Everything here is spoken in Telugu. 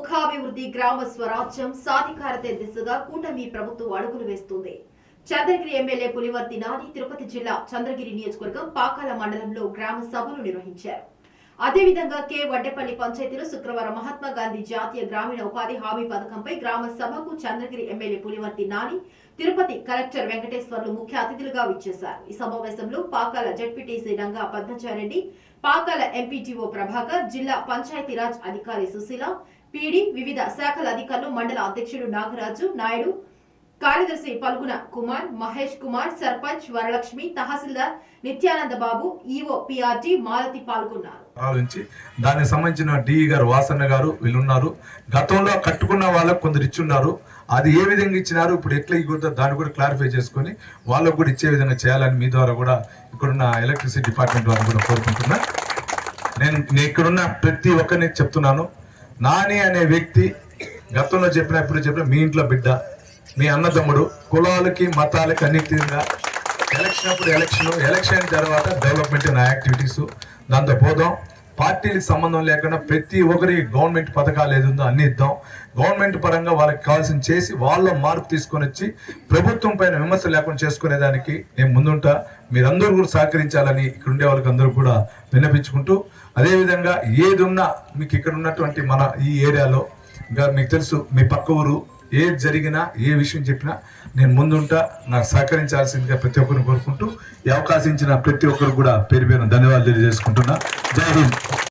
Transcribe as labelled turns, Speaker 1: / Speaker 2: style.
Speaker 1: ముఖాభివృద్ధి గ్రామ స్వరాజ్యం సాధికారత దిశగా కూటమి ప్రభుత్వం అడుగులు వేస్తుంది. చంద్రగిరి ఎమ్మెల్యే పులివర్తి నాని తిరుపతి జిల్లా చంద్రగిరి నియోజకవర్గం పాకాల మండలంలో గ్రామ సభలు నిర్వహించారు. అదేవిధంగా కె. వడ్డెపల్లి పంచాయతీలో శుక్రవారం మహాత్మా గాంధీ జాతీయ గ్రామీణ ఉపాధి హామీ పథకంపై గ్రామ సభకు చంద్రగిరి ఎమ్మెల్యే పులివర్తి నాని తిరుపతి కలెక్టర్ వెంకటేశ్వర్లు ముఖ్య అతిథులుగా విచ్చేశారు. ఈ సమావేశంలో పాకాల జడ్పీటీసీ రంగా పద్మచారెడ్డి పాకాల ఎంపీటీఓ ప్రభాకర్ జిల్లా పంచాయతీరాజ్ అధికారి సుశీల పీడి వివిధ శాఖల అధికారులు మండల అధ్యక్షుడు నాగరాజు నాయుడు కార్యదర్శి పల్గున కుమార్ మహేష్ కుమార్ సర్పంచ్ వరలక్ష్మి తహసీల్దార్ నిత్యానంద బాబు ఈఓ పిఆర్టీ మాలతి పాల్గొన్నారు.
Speaker 2: ఆలోచించి దానికి సంబంధించిన డిఈ గారు వాసన్న గారు వీళ్ళున్నారు. గతంలో కట్టుకున్న వాళ్ళకు కొందరు ఇచ్చున్నారు. అది ఏ విధంగా ఇచ్చినారు ఇప్పుడు ఎట్లా ఇవ్వద్దో దాన్ని కూడా క్లారిఫై చేసుకొని వాళ్ళకు కూడా ఇచ్చే విధంగా చేయాలని మీ ద్వారా కూడా ఇక్కడున్న ఎలక్ట్రిసిటీ డిపార్ట్మెంట్ వారిని కూడా కోరుకుంటున్నా. నేను నేను ఇక్కడున్న ప్రతి ఒక్కరిని చెప్తున్నాను. నాని అనే వ్యక్తి గతంలో చెప్పిన ఇప్పుడు చెప్పిన మీ ఇంట్లో బిడ్డ మీ అన్నదమ్ముడు కులాలకి మతాలకి అన్నిటిగా ఎలక్షన్ అప్పుడు ఎలక్షన్ ఎలక్షన్ తర్వాత డెవలప్మెంట్ నా యాక్టివిటీస్. దాంతో పోదాం. పార్టీలకు సంబంధం లేకుండా ప్రతి ఒక్కరి గవర్నమెంట్ పథకాలు ఏది ఉందో అన్ని ఇద్దాం. గవర్నమెంట్ పరంగా వాళ్ళకి కావాల్సిన చేసి వాళ్ళ మార్పు తీసుకొని వచ్చి ప్రభుత్వం పైన విమర్శ లేకుండా చేసుకునేదానికి నేను ముందుంటా. మీరందరూ కూడా సహకరించాలని ఇక్కడ ఉండే వాళ్ళకి అందరూ కూడా విన్నపించుకుంటూ అదేవిధంగా ఏది ఉన్నా మీకు ఇక్కడ ఉన్నటువంటి మన ఈ ఏరియాలో ఇంకా మీకు తెలుసు మీ పక్క ఊరు ఏది జరిగినా ఏ విషయం చెప్పినా నేను ముందుంటా నాకు సహకరించాల్సిందిగా ప్రతి ఒక్కరిని కోరుకుంటూ ఈ అవకాశం ఇచ్చిన ప్రతి ఒక్కరు కూడా పేరు పేరు ధన్యవాదాలు తెలియజేసుకుంటున్నా. జై హింద్.